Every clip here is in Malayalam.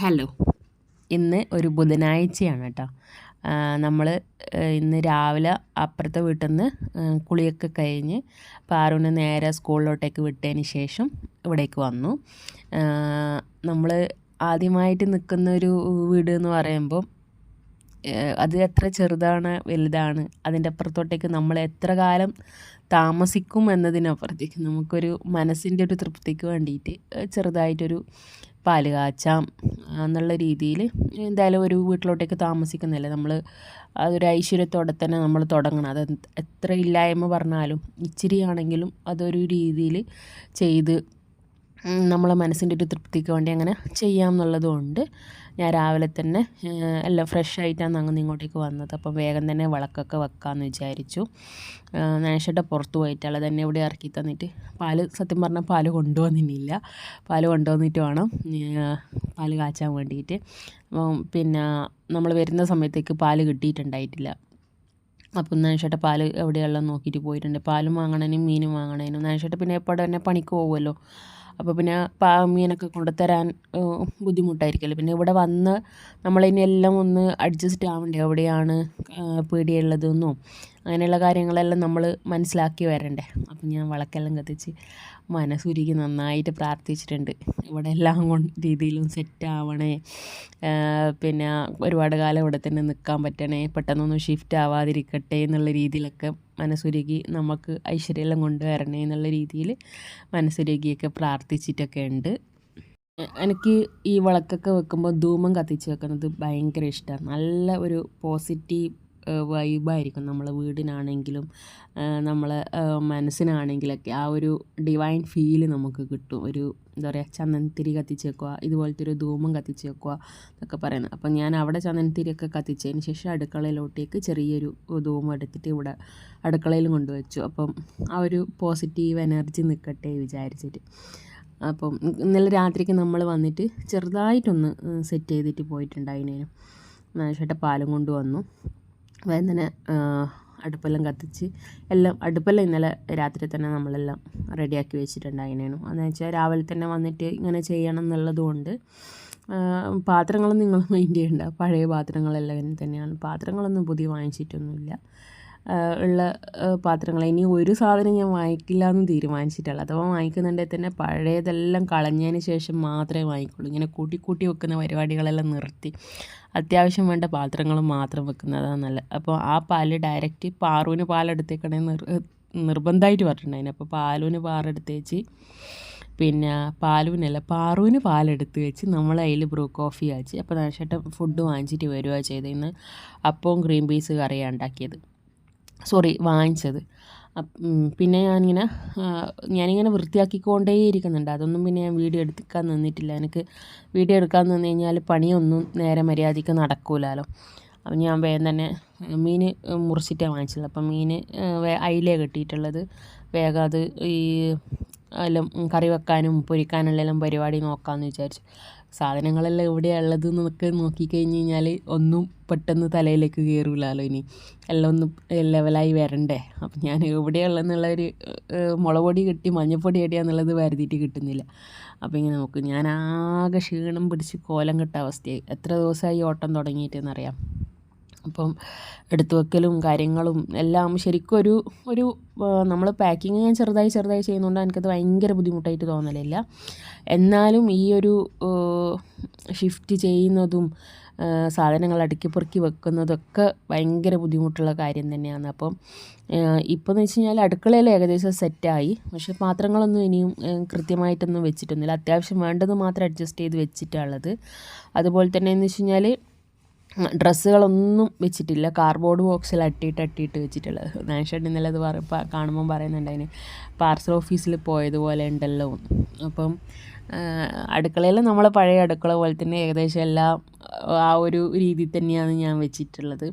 ഹലോ ഇന്ന് ഒരു ബുധനാഴ്ചയാണ് കേട്ടോ. നമ്മൾ ഇന്ന് രാവിലെ അപ്പുറത്തെ വീട്ടിൽ നിന്ന് കുളിയൊക്കെ കഴിഞ്ഞ് പാറുവിനെ നേരെ സ്കൂളിലോട്ടേക്ക് വിട്ടതിന് ശേഷം ഇവിടേക്ക് വന്നു. നമ്മൾ ആദ്യമായിട്ട് നിൽക്കുന്ന ഒരു വീട് എന്ന് പറയുമ്പോൾ അത് എത്ര ചെറുതാണ് വലുതാണ് അതിന്റെ അപ്പുറത്തോട്ടേക്ക് നമ്മൾ എത്ര കാലം താമസിക്കും എന്നതിനപ്പുറത്തേക്ക് നമുക്കൊരു മനസ്സിന്റെ ഒരു തൃപ്തിക്ക് വേണ്ടിയിട്ട് ചെറുതായിട്ടൊരു പാൽ കാച്ചാം എന്നുള്ള രീതിയിൽ എന്തായാലും ഒരു വീട്ടിലോട്ടേക്ക് താമസിക്കുന്നില്ല. നമ്മൾ അതൊരു ഐശ്വര്യത്തോടെ തന്നെ നമ്മൾ തുടങ്ങണം. അത് എത്ര ഇല്ലായ്മ പറഞ്ഞാലും ഇച്ചിരി ആണെങ്കിലും അതൊരു രീതിയിൽ ചെയ്ത് നമ്മളെ മനസ്സിന്റെ ഒരു തൃപ്തിക്ക് വേണ്ടി അങ്ങനെ ചെയ്യാം എന്നുള്ളതുകൊണ്ട് ഞാൻ രാവിലെ തന്നെ എല്ലാം ഫ്രഷ് ആയിട്ടാണ് അങ്ങനെ ഇങ്ങോട്ടേക്ക് വന്നത്. അപ്പോൾ വേഗം തന്നെ വിളക്കൊക്കെ വെക്കാമെന്ന് വിചാരിച്ചു. നേഷയുടെ പുറത്ത് പോയിട്ടാണ് തന്നെ ഇവിടെ ഇറക്കി തന്നിട്ട് പാൽ സത്യം പറഞ്ഞാൽ പാൽ കൊണ്ടുവന്നിട്ടില്ല പാൽ കൊണ്ടുവന്നിട്ട് വേണം പാൽ കാച്ചാൻ വേണ്ടിയിട്ട്. പിന്നെ നമ്മൾ വരുന്ന സമയത്തേക്ക് പാൽ കിട്ടിയിട്ടുണ്ടായിട്ടില്ല. അപ്പം നാൻഷേട്ട പാൽ എവിടെയെല്ലാം നോക്കിയിട്ട് പോയിട്ടുണ്ട്. പാലും വാങ്ങണേനും മീനും വാങ്ങണേനും. നാൻഷേട്ട പിന്നെ എപ്പോഴും തന്നെ പണിക്ക് പോകുമല്ലോ അപ്പോൾ പിന്നെ മീനൊക്കെ കൊണ്ടുത്തരാൻ ബുദ്ധിമുട്ടായിരിക്കുമല്ലോ. പിന്നെ ഇവിടെ വന്ന് നമ്മളിനി ഒന്ന് അഡ്ജസ്റ്റ് ആവണ്ടേ? എവിടെയാണ് പീടിയുള്ളതെന്നും. അങ്ങനെയുള്ള കാര്യങ്ങളെല്ലാം നമ്മൾ മനസ്സിലാക്കി വരണ്ടേ? അപ്പം ഞാൻ വിളക്കെല്ലാം കത്തിച്ച് മനസ്സുരുക്കി നന്നായിട്ട് പ്രാർത്ഥിച്ചിട്ടുണ്ട്. ഇവിടെ എല്ലാം രീതിയിലും സെറ്റ് ആവണേ. പിന്നെ ഒരുപാട് കാലം ഇവിടെ തന്നെ നിൽക്കാൻ പറ്റണേ. പെട്ടെന്നൊന്നും ഷിഫ്റ്റ് ആവാതിരിക്കട്ടെ എന്നുള്ള രീതിയിലൊക്കെ മനസ്സുരുകി നമുക്ക് ഐശ്വര്യമെല്ലാം കൊണ്ടുവരണേ എന്നുള്ള രീതിയിൽ മനസ്സുരുകിയൊക്കെ പ്രാർത്ഥിച്ചിട്ടൊക്കെ ഉണ്ട്. എനിക്ക് ഈ വിളക്കൊക്കെ വെക്കുമ്പോൾ ധൂമം കത്തിച്ച് വെക്കുന്നത് ഭയങ്കര ഇഷ്ടമാണ് നല്ല ഒരു പോസിറ്റീവ് വൈബായിരിക്കും നമ്മളെ വീടിനാണെങ്കിലും നമ്മളെ മനസ്സിനാണെങ്കിലൊക്കെ ആ ഒരു ഡിവൈൻ ഫീൽ നമുക്ക് കിട്ടും. ഒരു എന്താ പറയുക ചന്ദനത്തിരി കത്തിച്ച് വെക്കുക ഇതുപോലത്തെ ഒരു ധൂമം കത്തിച്ച് വെക്കുക എന്നൊക്കെ പറയുന്നത്. അപ്പം ഞാൻ അവിടെ ചന്ദനത്തിരിയൊക്കെ കത്തിച്ചതിന് ശേഷം അടുക്കളയിലോട്ടേക്ക് ചെറിയൊരു ധൂമം എടുത്തിട്ട് ഇവിടെ അടുക്കളയിൽ കൊണ്ടുവച്ചു. അപ്പം ആ ഒരു പോസിറ്റീവ് എനർജി നിൽക്കട്ടെ വിചാരിച്ചിട്ട്. അപ്പം ഇന്നലെ രാത്രിക്ക് നമ്മൾ വന്നിട്ട് ചെറുതായിട്ടൊന്ന് സെറ്റ് ചെയ്തിട്ട് പോയിട്ടുണ്ടായിരുന്നു ചേട്ടൻ പാലും കൊണ്ട് തന്നെ അടുപ്പെല്ലാം കത്തിച്ച് എല്ലാം അടുപ്പെല്ലാം ഇന്നലെ രാത്രി തന്നെ നമ്മളെല്ലാം റെഡിയാക്കി വെച്ചിട്ടുണ്ടായിരുന്നു അതെന്ന് വെച്ചാൽ രാവിലെ തന്നെ വന്നിട്ട് ഇങ്ങനെ ചെയ്യണം എന്നുള്ളതുകൊണ്ട് പാത്രങ്ങളും നിങ്ങൾ മൈൻഡ് ചെയ്യണ്ട. പഴയ പാത്രങ്ങളെല്ലാം തന്നെയാണ് പാത്രങ്ങളൊന്നും പുതിയ വാങ്ങിച്ചിട്ടൊന്നുമില്ല. ഉള്ള പാത്രങ്ങൾ ഇനി ഒരു സാധനം ഞാൻ വാങ്ങിക്കില്ല എന്ന് തീരുമാനിച്ചിട്ടുള്ളത് അഥവാ വാങ്ങിക്കുന്നുണ്ടെങ്കിൽ തന്നെ പഴയതെല്ലാം കളഞ്ഞതിന് ശേഷം മാത്രമേ വാങ്ങിക്കുള്ളൂ. ഇങ്ങനെ കൂട്ടി കൂട്ടി വെക്കുന്ന പരിപാടികളെല്ലാം നിർത്തി. അത്യാവശ്യം വേണ്ട പാത്രങ്ങൾ മാത്രം വെക്കുന്നതാണ് നല്ലത്. അപ്പോൾ ആ പാൽ ഡയറക്റ്റ് പാറുവിന് പാലെടുത്തേക്കണേ നിർ നിർബന്ധമായിട്ട് പറഞ്ഞിട്ടുണ്ടായിരുന്നു. അപ്പോൾ പാലുവിന് പാറെടുത്തേച്ച് പിന്നെ പാലുവിനല്ല പാറുവിന് പാലെടുത്ത് വെച്ച് നമ്മൾ അതിൽ ബ്രൂ കോഫി ആച്ച് അപ്പോൾ നാശേട്ടൻ ഫുഡ് വാങ്ങിച്ചിട്ട് വരിക ചെയ്തതിന്ന് അപ്പവും ക്രീം പീസ് കറിയാണ് ഉണ്ടാക്കിയത്. സോറി വാങ്ങിച്ചത്. പിന്നെ ഞാനിങ്ങനെ ഞാനിങ്ങനെ വൃത്തിയാക്കിക്കൊണ്ടേ ഇരിക്കുന്നുണ്ട് അതൊന്നും പിന്നെ ഞാൻ വീഡിയോ എടുക്കാൻ നിന്നിട്ടില്ല. എനിക്ക് വീഡിയോ എടുക്കാൻ നിന്ന് കഴിഞ്ഞാൽ പണിയൊന്നും നേരെ മര്യാദയ്ക്ക് നടക്കൂലല്ലോ അപ്പം ഞാൻ വേഗം തന്നെ മീൻ മുറിച്ചിട്ടാണ് വാങ്ങിച്ചത്. അപ്പം മീൻ അയിലേ കെട്ടിയിട്ടുള്ളത്. വേഗം അത് ഈ എല്ലാം കറി വെക്കാനും പൊരിക്കാനുള്ള പരിപാടി നോക്കാമെന്ന് വിചാരിച്ചു. സാധനങ്ങളെല്ലാം എവിടെയാണ് ഉള്ളത് എന്നൊക്കെ നോക്കിക്കഴിഞ്ഞ് കഴിഞ്ഞാൽ ഒന്നും പെട്ടെന്ന് തലയിലേക്ക് കയറില്ലല്ലോ ഇനി. എല്ലാം ഒന്ന് ലെവലായി വരണ്ടേ. അപ്പം ഞാൻ എവിടെയുള്ളതെന്നുള്ള ഒരു മുളക് പൊടി കിട്ടി മഞ്ഞൾപ്പൊടി എവിടെയാണെന്നുള്ളത് വരുത്തിയിട്ട് കിട്ടുന്നില്ല. അപ്പം ഇങ്ങനെ നോക്ക്. ഞാൻ ആകെ ക്ഷീണം പിടിച്ച് കോലം കിട്ട അവസ്ഥയായി. എത്ര ദിവസമായി ഓട്ടം തുടങ്ങിയിട്ടെന്നറിയാം. അപ്പം എടുത്തു വെക്കലും കാര്യങ്ങളും എല്ലാം ശരിക്കും ഒരു ഒരു നമ്മൾ പാക്കിങ് ഞാൻ ചെറുതായി ചെറുതായി ചെയ്യുന്നതുകൊണ്ട് എനിക്കത് ഭയങ്കര ബുദ്ധിമുട്ടായിട്ട് തോന്നലില്ല. എന്നാലും ഈ ഒരു ഷിഫ്റ്റ് ചെയ്യുന്നതും സാധനങ്ങൾ അടുക്കി പെറുക്കി വെക്കുന്നതൊക്കെ ഭയങ്കര ബുദ്ധിമുട്ടുള്ള കാര്യം തന്നെയാണ്. അപ്പം ഇപ്പോൾ എന്ന് വെച്ച് കഴിഞ്ഞാൽ അടുക്കളയിൽ ഏകദേശം സെറ്റായി പക്ഷേ പാത്രങ്ങളൊന്നും ഇനിയും കൃത്യമായിട്ടൊന്നും വെച്ചിട്ടൊന്നുമില്ല. അത്യാവശ്യം വേണ്ടത് മാത്രം അഡ്ജസ്റ്റ് ചെയ്ത് വെച്ചിട്ടുള്ളത് അതുപോലെ തന്നെ എന്ന് വെച്ച് കഴിഞ്ഞാൽ ഡ്രസ്സുകളൊന്നും വെച്ചിട്ടില്ല. കാർഡ്ബോർഡ് ബോക്സിൽ അട്ടിയിട്ട് അട്ടിയിട്ട് വെച്ചിട്ടുള്ളത്. നാഷേട്ടൻ ഇന്നലെ അത് പറ പറയുന്നുണ്ട് അതിന്. പാർസൽ ഓഫീസിൽ പോയതുപോലെ ഉണ്ടല്ലോ അപ്പം അടുക്കളയിൽ നമ്മൾ പഴയ അടുക്കള പോലെ തന്നെ ഏകദേശം എല്ലാം ആ ഒരു രീതി തന്നെയാണ് ഞാൻ വെച്ചിട്ടുള്ളത്.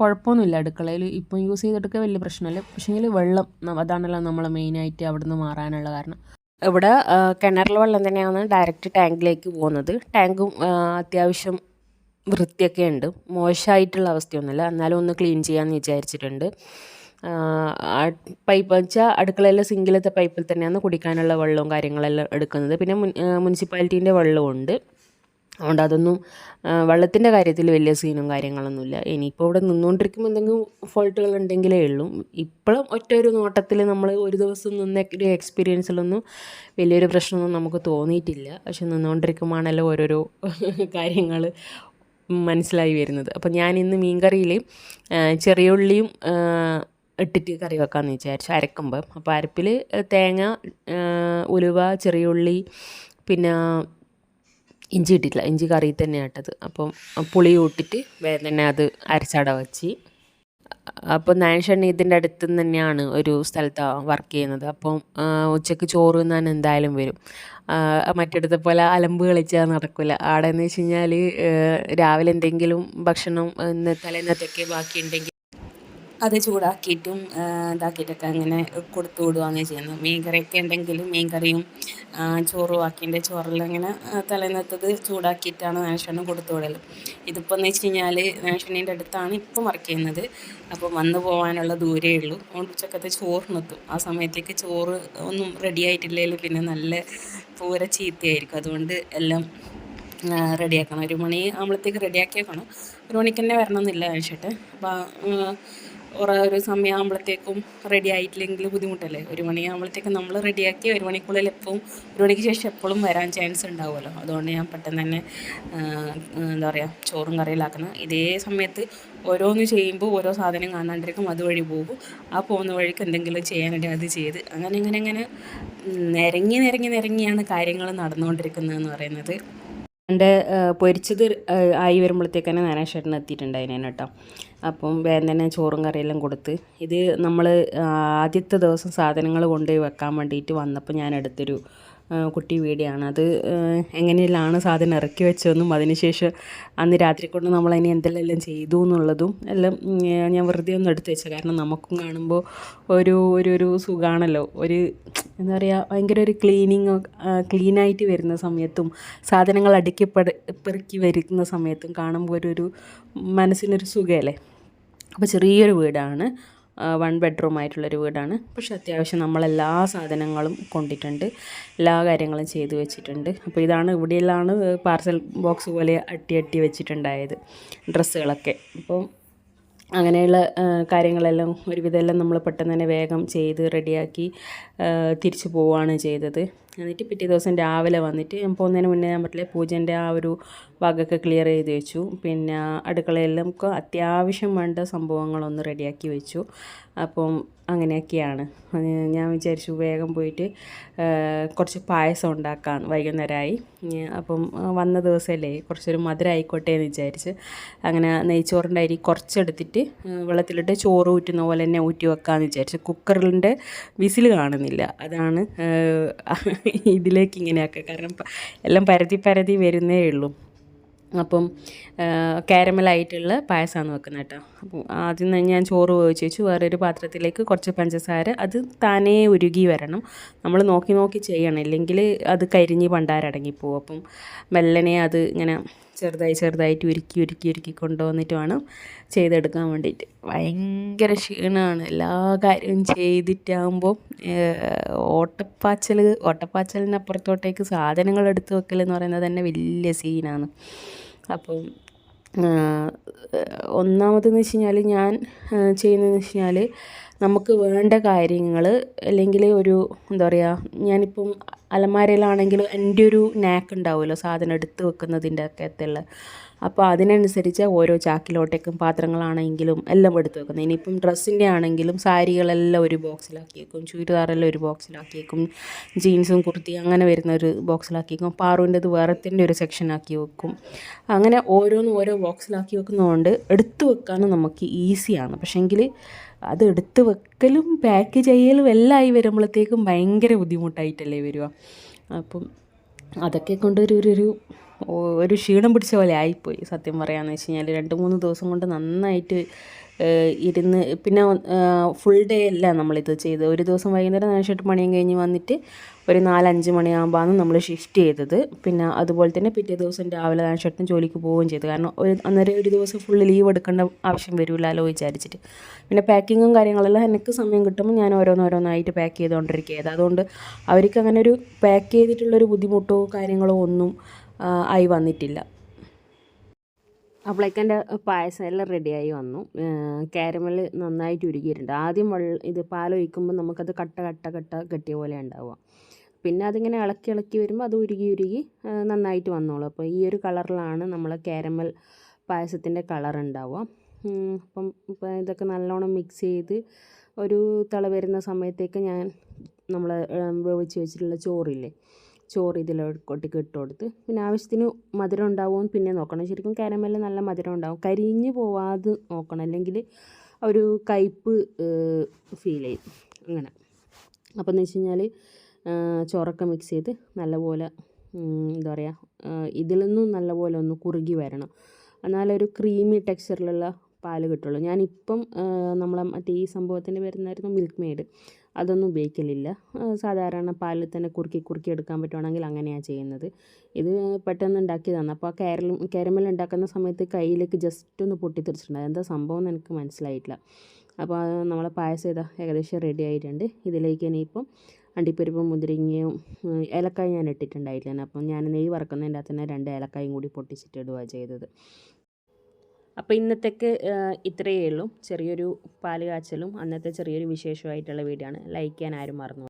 കുഴപ്പമൊന്നുമില്ല. അടുക്കളയിൽ ഇപ്പം യൂസ് ചെയ്തെടുക്കുക വലിയ പ്രശ്നമില്ല. പക്ഷേങ്കിൽ വെള്ളം അതാണല്ലോ നമ്മൾ മെയിനായിട്ട് അവിടെ നിന്ന് മാറാനുള്ള കാരണം. ഇവിടെ കിണറിലെ വെള്ളം തന്നെയാണ് ഡയറക്റ്റ് ടാങ്കിലേക്ക് പോകുന്നത്. ടാങ്കും അത്യാവശ്യം വൃത്തിയൊക്കെ ഉണ്ട് മോശമായിട്ടുള്ള അവസ്ഥയൊന്നുമില്ല. എന്നാലും ഒന്ന് ക്ലീൻ ചെയ്യാമെന്ന് വിചാരിച്ചിട്ടുണ്ട്. പൈപ്പ് വെച്ചാൽ അടുക്കളയിലെ സിങ്കിലത്തെ പൈപ്പിൽ തന്നെയാണ് കുടിക്കാനുള്ള വെള്ളവും കാര്യങ്ങളെല്ലാം എടുക്കുന്നത്. പിന്നെ മുനിസിപ്പാലിറ്റീന്റെ വെള്ളവും ഉണ്ട് അതുകൊണ്ട് അതൊന്നും വെള്ളത്തിന്റെ കാര്യത്തിൽ വലിയ സീനും കാര്യങ്ങളൊന്നുമില്ല. ഇനിയിപ്പോൾ ഇവിടെ നിന്നുകൊണ്ടിരിക്കുമ്പോൾ എന്തെങ്കിലും ഫോൾട്ടുകൾ ഉണ്ടെങ്കിലേ ഉള്ളൂ. ഇപ്പോഴും ഒറ്റ ഒരു നോട്ടത്തിൽ നമ്മൾ ഒരു ദിവസം നിന്ന ഒരു എക്സ്പീരിയൻസിലൊന്നും വലിയൊരു പ്രശ്നമൊന്നും നമുക്ക് തോന്നിയിട്ടില്ല. പക്ഷെ നിന്നുകൊണ്ടിരിക്കുമ്പോഴാണല്ലോ ഓരോരോ കാര്യങ്ങൾ മനസ്സിലായി വരുന്നത്. അപ്പോൾ ഞാൻ ഇന്ന് മീൻകറിയിൽ ചെറിയുള്ളിയും ഇട്ടിട്ട് കറി വെക്കാമെന്ന് വിചാരിച്ചു. അരക്കുമ്പോൾ അപ്പോൾ അരപ്പിൽ തേങ്ങ ഉലുവ ചെറിയ ഉള്ളി പിന്നെ ഇഞ്ചി ഇട്ടിട്ടില്ല. ഇഞ്ചി കറി തന്നെയാണ് ഇട്ടത് അപ്പം പുളി കൂട്ടിയിട്ട് വേറെ തന്നെ അത് അരച്ചട വെച്ച്. അപ്പോൾ നാൻഷണ്ണി ഇതിന്റെ അടുത്ത് തന്നെയാണ് ഒരു സ്ഥലത്താണ് വർക്ക് ചെയ്യുന്നത്. അപ്പം ഉച്ചയ്ക്ക് ചോറ് തിന്നാൻ എന്തായാലും വരും. മറ്റിടത്തെ പോലെ അലമ്പ് കളിച്ചാൽ നടക്കില്ല ആടെ എന്ന് വെച്ച് കഴിഞ്ഞാൽ രാവിലെ എന്തെങ്കിലും ഭക്ഷണം തലേന്നത്തേക്ക് ബാക്കിയുണ്ടെങ്കിൽ അത് ചൂടാക്കിയിട്ടും ഇതാക്കിയിട്ടൊക്കെ അങ്ങനെ കൊടുത്തു വിടുകയാണ് ചെയ്യുന്നത്. മീൻ കറിയൊക്കെ ഉണ്ടെങ്കിൽ മീൻ കറിയും ചോറും ആക്കിന്റെ ചോറെല്ലാം ഇങ്ങനെ തലേന്നത്തത് ചൂടാക്കിയിട്ടാണ് നാഷണ്ണ കൊടുത്തു വിടൽ ഇതിപ്പോൾ എന്ന് വെച്ച് കഴിഞ്ഞാൽ നാഷണ്ണീന്റെ അടുത്താണ് ഇപ്പം വർക്ക് ചെയ്യുന്നത്. അപ്പോൾ വന്നു പോകാനുള്ള ദൂരേ ഉള്ളൂ. അതുകൊണ്ട് ഉച്ചക്കത്തെ ചോറിനെത്തും. ആ സമയത്തേക്ക് ചോറ് ഒന്നും റെഡി ആയിട്ടില്ലെങ്കിൽ പിന്നെ നല്ല പൂര ചീത്തയായിരിക്കും. അതുകൊണ്ട് എല്ലാം റെഡിയാക്കണം ഒരു മണി ആകുമ്പോഴത്തേക്ക് റെഡിയാക്കിയേക്കണം ഒരു മണിക്ക് തന്നെ വരണമെന്നില്ല ആവശ്യമായിട്ട് അപ്പോൾ ഒരു സമയമാകുമ്പോഴത്തേക്കും റെഡി ആയിട്ടില്ലെങ്കിൽ ബുദ്ധിമുട്ടല്ലേ? ഒരു മണിയാകുമ്പോഴത്തേക്കും നമ്മൾ റെഡിയാക്കി ഒരു മണിക്കുള്ളിൽ എപ്പോഴും ഒരു മണിക്ക് ശേഷം എപ്പോഴും വരാൻ ചാൻസ് ഉണ്ടാവുമല്ലോ. അതുകൊണ്ട് ഞാൻ പെട്ടെന്ന് തന്നെ എന്താ പറയുക ചോറും കറിയിലാക്കുന്നത് ഇതേ സമയത്ത് ഓരോന്ന് ചെയ്യുമ്പോൾ ഓരോ സാധനം കാണാണ്ടിരിക്കും. അതുവഴി പോകും. ആ പോകുന്ന വഴിക്ക് എന്തെങ്കിലും ചെയ്യാനുണ്ടെങ്കിൽ അത് ചെയ്ത് അങ്ങനെ ഇങ്ങനെ അങ്ങനെ നിരങ്ങി നിരങ്ങി നിരങ്ങിയാണ് കാര്യങ്ങൾ നടന്നുകൊണ്ടിരിക്കുന്നതെന്ന് പറയുന്നത്. എന്റെ പൊരിച്ചത് ആയി വരുമ്പോഴത്തേക്ക് തന്നെ നാരായണേട്ടൻ എത്തിയിട്ടുണ്ടായിരുന്നു കേട്ടോ. അപ്പം വേഗം തന്നെ ചോറും കറിയെല്ലാം കൊടുത്ത് ഇത് നമ്മൾ ആദ്യത്തെ ദിവസം സാധനങ്ങൾ കൊണ്ടുപോയി വെക്കാൻ വേണ്ടിയിട്ട് വന്നപ്പോൾ ഞാൻ എടുത്തൊരു കുട്ടി വീഡിയോ ആണ് അത് എങ്ങനെയാണ് സാധനം ഇറക്കി വെച്ചതെന്നും അതിനുശേഷം അന്ന് രാത്രി കൊണ്ട് നമ്മൾ അതിനെ എന്തെല്ലാം ചെയ്തു എന്നുള്ളതും എല്ലാം ഞാൻ വെറുതെ ഒന്ന് എടുത്തു വെച്ചത്. കാരണം നമുക്കും കാണുമ്പോൾ ഒരു ഒരു ഒരു സുഖമാണല്ലോ ഒരു എന്താ പറയുക ഭയങ്കര ഒരു ക്ലീനിങ് ക്ലീനായിട്ട് വരുന്ന സമയത്തും സാധനങ്ങൾ അടുക്കി പെറുക്കി വരുന്ന സമയത്തും കാണുമ്പോൾ ഒരു ഒരു മനസ്സിനൊരു സുഖമല്ലേ? അപ്പോൾ ചെറിയൊരു വീടാണ്. വൺ ബെഡ്റൂം ആയിട്ടുള്ളൊരു വീടാണ്. പക്ഷേ അത്യാവശ്യം നമ്മളെല്ലാ സാധനങ്ങളും കൊണ്ടിട്ടുണ്ട്. എല്ലാ കാര്യങ്ങളും ചെയ്തു വെച്ചിട്ടുണ്ട്. അപ്പോൾ ഇതാണ് ഇവിടെയെല്ലാം പാർസൽ ബോക്സ് പോലെ അട്ടി അട്ടി വെച്ചിട്ടുണ്ടായത് ഡ്രസ്സുകളൊക്കെ. അപ്പോൾ അങ്ങനെയുള്ള കാര്യങ്ങളെല്ലാം ഒരുവിധമെല്ലാം നമ്മൾ പെട്ടെന്ന് തന്നെ വേഗം ചെയ്ത് റെഡിയാക്കി തിരിച്ചു പോവുകയാണ് ചെയ്തത്. എന്നിട്ട് പിറ്റേ ദിവസം രാവിലെ വന്നിട്ട് ഞാൻ പോകുന്നതിന് മുന്നേ ഞാൻ പറ്റില്ല പൂജന്റെ ആ ഒരു വകൊക്കെ ക്ലിയർ ചെയ്ത് വെച്ചു. പിന്നെ അടുക്കളയെല്ലാം നമുക്ക് അത്യാവശ്യം വേണ്ട സംഭവങ്ങളൊന്ന് റെഡിയാക്കി വെച്ചു. അപ്പം അങ്ങനെയൊക്കെയാണ്. ഞാൻ വിചാരിച്ചു വേഗം പോയിട്ട് കുറച്ച് പായസം ഉണ്ടാക്കാൻ വൈകുന്നേരമായി. അപ്പം വന്ന ദിവസമല്ലേ കുറച്ചൊരു മധുരം ആയിക്കോട്ടെ എന്ന് വിചാരിച്ച് അങ്ങനെ നെയ്ച്ചോറിന്റെ അരി കുറച്ചെടുത്തിട്ട് വെള്ളത്തിലിട്ട് ചോറ് ഊറ്റുന്ന പോലെ തന്നെ ഊറ്റി വെക്കാമെന്ന് വിചാരിച്ചു. കുക്കറിന്റെ വിസിൽ കാണുന്നില്ല. അതാണ് ഇതിലേക്ക് ഇങ്ങനെയാക്കുക കാരണം എല്ലാം പരതി പരതി വരുന്നേ ഉള്ളൂ. അപ്പം കാരമലായിട്ടുള്ള പായസമാണ് വെക്കുന്നത് കേട്ടോ. അപ്പം ആദ്യം തന്നെ ഞാൻ ചോറ് വേവിച്ച് വെച്ചു വേറൊരു പാത്രത്തിലേക്ക് കുറച്ച് പഞ്ചസാര. അത് താനേ ഉരുകി വരണം. നമ്മൾ നോക്കി നോക്കി ചെയ്യണം. ഇല്ലെങ്കിൽ അത് കരിഞ്ഞ് പണ്ടാരടങ്ങിപ്പോവും. അപ്പം മെല്ലനെ അത് ഇങ്ങനെ ചെറുതായി ചെറുതായിട്ട് ഉരുക്കി ഉരുക്കി ഉരുക്കി കൊണ്ടുവന്നിട്ട് വേണം ചെയ്തെടുക്കാൻ വേണ്ടിയിട്ട്. ഭയങ്കര ക്ഷീണമാണ് എല്ലാ കാര്യവും ചെയ്തിട്ടാകുമ്പോൾ ഓട്ടപ്പാച്ചൽ ഓട്ടപ്പാച്ചലിനപ്പുറത്തോട്ടേക്ക് സാധനങ്ങൾ എടുത്ത് വെക്കൽ എന്ന് പറയുന്നത് തന്നെ വലിയ സീനാണ്. അപ്പം ഒന്നാമതെന്ന് വെച്ച് കഴിഞ്ഞാൽ ഞാൻ ചെയ്യുന്നതെന്ന് വെച്ച് കഴിഞ്ഞാൽ നമുക്ക് വേണ്ട കാര്യങ്ങൾ അല്ലെങ്കിൽ ഒരു എന്താ പറയുക ഞാനിപ്പം അലമാരയിലാണെങ്കിൽ എന്റെ ഒരു നാക്ക് ഉണ്ടാവുമല്ലോ സാധനം എടുത്ത് വെക്കുന്നതിന്റെ ഒക്കെ അകത്തുള്ള. അപ്പോൾ അതിനനുസരിച്ച് ഓരോ ചാക്കിലോട്ടേക്കും പാത്രങ്ങളാണെങ്കിലും എല്ലാം എടുത്ത് വെക്കുന്നത്. ഇനിയിപ്പം ഡ്രസ്സിന്റെ ആണെങ്കിലും സാരികളെല്ലാം ഒരു ബോക്സിലാക്കിയേക്കും ചുരിദാറെല്ലാം ഒരു ബോക്സിലാക്കിയേക്കും ജീൻസും കുർത്തി അങ്ങനെ വരുന്ന ഒരു ബോക്സിലാക്കിയേക്കും പാറുവിന്റെത് വേറത്തിന്റെ ഒരു സെക്ഷനാക്കി വെക്കും. അങ്ങനെ ഓരോന്നും ഓരോ ബോക്സിലാക്കി വെക്കുന്നതുകൊണ്ട് എടുത്തു വെക്കാനും നമുക്ക് ഈസിയാണ്. പക്ഷേങ്കിൽ അത് എടുത്ത് വെക്കലും പാക്ക് ചെയ്യലും എല്ലാം ആയി വരുമ്പോഴത്തേക്കും ഭയങ്കര ബുദ്ധിമുട്ടായിട്ടല്ലേ വരിക. അപ്പം അതൊക്കെ കൊണ്ടൊരു ഒരു ഒരു ക്ഷീണം പിടിച്ച പോലെ ആയിപ്പോയി. സത്യം പറയാമെന്ന് വെച്ച് കഴിഞ്ഞാൽ രണ്ട് മൂന്ന് ദിവസം കൊണ്ട് നന്നായിട്ട് ഇരുന്ന് പിന്നെ ഫുൾ ഡേ അല്ല നമ്മളിത് ചെയ്ത് ഒരു ദിവസം വൈകുന്നേരം നാശമായിട്ട് പണിയും കഴിഞ്ഞ് വന്നിട്ട് ഒരു നാലഞ്ച് മണിയാകുമ്പോഴാണ് നമ്മൾ ഷിഫ്റ്റ് ചെയ്തത്. പിന്നെ അതുപോലെ തന്നെ പിറ്റേ ദിവസം രാവിലെ നാശമായിട്ടും ജോലിക്ക് പോവുകയും ചെയ്തു. കാരണം ഒരു അന്നേരം ഒരു ദിവസം ഫുൾ ലീവ് എടുക്കേണ്ട ആവശ്യം വരില്ലല്ലോ വിചാരിച്ചിട്ട്. പിന്നെ പാക്കിങ്ങും കാര്യങ്ങളെല്ലാം എനിക്ക് സമയം കിട്ടുമ്പോൾ ഞാൻ ഓരോന്നോരോന്നായിട്ട് പാക്ക് ചെയ്തുകൊണ്ടിരിക്കുകയത് അതുകൊണ്ട് അവർക്ക് അങ്ങനെ ഒരു പാക്ക് ചെയ്തിട്ടുള്ളൊരു ബുദ്ധിമുട്ടോ കാര്യങ്ങളോ ഒന്നും ആയി വന്നിട്ടില്ല. അപ്പോഴേക്കും എന്റെ പായസം എല്ലാം റെഡിയായി വന്നു. കാരമൽ നന്നായിട്ട് ഉരുകിയിട്ടുണ്ട് ആദ്യം വെള്ളം ഇത് പാലൊഴിക്കുമ്പോൾ നമുക്കത് കട്ട കട്ട കട്ട കെട്ടിയ പോലെ ഉണ്ടാവുക. പിന്നെ അതിങ്ങനെ ഇളക്കി ഇളക്കി വരുമ്പോൾ അത് ഉരുകി ഉരുകി നന്നായിട്ട് വന്നോളും. അപ്പോൾ ഈ ഒരു കളറിലാണ് നമ്മൾ കാരമൽ പായസത്തിന്റെ കളർ ഉണ്ടാവുക. അപ്പം ഇതൊക്കെ നല്ലോണം മിക്സ് ചെയ്ത് ഒരു തിള വരുന്ന സമയത്തേക്ക് ഞാൻ നമ്മൾ വേവിച്ച് വെച്ചിട്ടുള്ള ചോറില്ലേ ചോറ് ഇതിലോട്ടേക്ക് ഇട്ട് കൊടുത്ത് പിന്നെ ആവശ്യത്തിന് മധുരം ഉണ്ടാവുമെന്ന് പിന്നെ നോക്കണം. ശരിക്കും കാരമലിൽ നല്ല മധുരം ഉണ്ടാവും. കരിഞ്ഞ് പോവാതെ നോക്കണം. അല്ലെങ്കിൽ ഒരു കയ്പ്പ് ഫീൽ ചെയ്യും. അങ്ങനെ. അപ്പോൾ എന്ന് വെച്ച് കഴിഞ്ഞാൽ ചോറൊക്കെ മിക്സ് ചെയ്ത് നല്ലപോലെ എന്താ പറയുക ഇതിൽ നിന്നും നല്ലപോലെ ഒന്ന് കുറുകി വരണം. എന്നാലൊരു ക്രീമി ടെക്സ്ചറിലുള്ള പാൽ കിട്ടുള്ളൂ. ഞാനിപ്പം നമ്മളെ മറ്റേ ഈ സംഭവത്തിന്റെ പേരുന്നായിരുന്നു മിൽക്ക് മെയ്ഡ് അതൊന്നും ഉപയോഗിക്കലില്ല. സാധാരണ പാലിൽ തന്നെ കുറുക്കി കുറുക്കി എടുക്കാൻ പറ്റുവാണെങ്കിൽ അങ്ങനെയാണ് ചെയ്യുന്നത്. ഇത് പെട്ടെന്ന് ഉണ്ടാക്കിയതാണ്. അപ്പോൾ ആ കേരള കാരമൽ ഉണ്ടാക്കുന്ന സമയത്ത് കയ്യിലേക്ക് ജസ്റ്റ് ഒന്ന് പൊട്ടിത്തെറിച്ചിട്ടുണ്ട് എന്താ സംഭവം എന്ന് എനിക്ക് മനസ്സിലായിട്ടില്ല. അപ്പോൾ നമ്മളെ പായസം ഇതാ ഏകദേശം റെഡി ആയിട്ടുണ്ട്. ഇതിലേക്ക് ഇനിയിപ്പം അണ്ടിപ്പരിപ്പും മുന്തിരിങ്ങയും ഇലക്കായും ഏലക്കായ ഞാൻ ഇട്ടിട്ടുണ്ടായില്ല അപ്പം ഞാൻ നെയ്യ് വറക്കുന്നതിന്റെ അകത്ത് തന്നെ രണ്ട് ഏലക്കായും കൂടി പൊട്ടിച്ചിട്ട് ഇടുകയാണ് ചെയ്തത്. അപ്പോൾ ഇന്നത്തേക്ക് ഇത്രയേ ഉള്ളൂ. ചെറിയൊരു പാൽ കാച്ചലും അന്നത്തെ ചെറിയൊരു വിശേഷമായിട്ടുള്ള വീഡിയോ ആണ്. ലൈക്ക് ചെയ്യാൻ ആരും മറന്നു